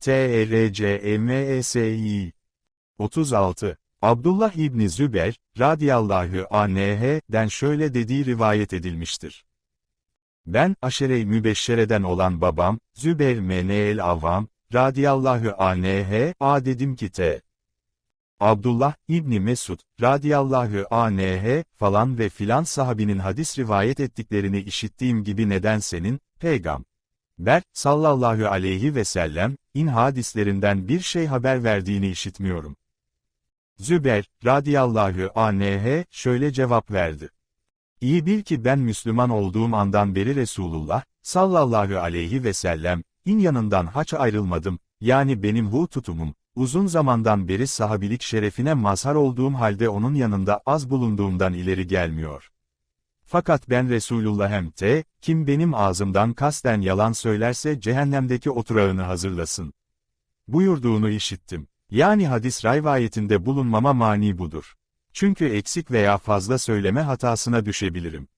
T E R C E M E S İ 36. Abdullah İbni Züber, radiyallahu anh'den şöyle dediği rivayet edilmiştir. Ben, aşere-i mübeşşereden olan babam, Zübeyr Meneel Avam, radiyallahu anh'e, a dedim ki te. Abdullah İbni Mesud, radiyallahu anh'e, falan ve filan sahabinin hadis rivayet ettiklerini işittiğim gibi neden senin, peygam. Ber, sallallahu aleyhi ve sellem, in hadislerinden bir şey haber verdiğini işitmiyorum. Züber, radiyallahu anh'e, şöyle cevap verdi. İyi bil ki ben Müslüman olduğum andan beri Resulullah, sallallahu aleyhi ve sellem, in yanından haç ayrılmadım, yani benim hu tutumum, uzun zamandan beri sahabilik şerefine mazhar olduğum halde onun yanında az bulunduğumdan ileri gelmiyor. Fakat ben Resulullah hem te, kim benim ağzımdan kasten yalan söylerse cehennemdeki oturağını hazırlasın. Buyurduğunu işittim. Yani hadis rivayetinde bulunmama mani budur. Çünkü eksik veya fazla söyleme hatasına düşebilirim.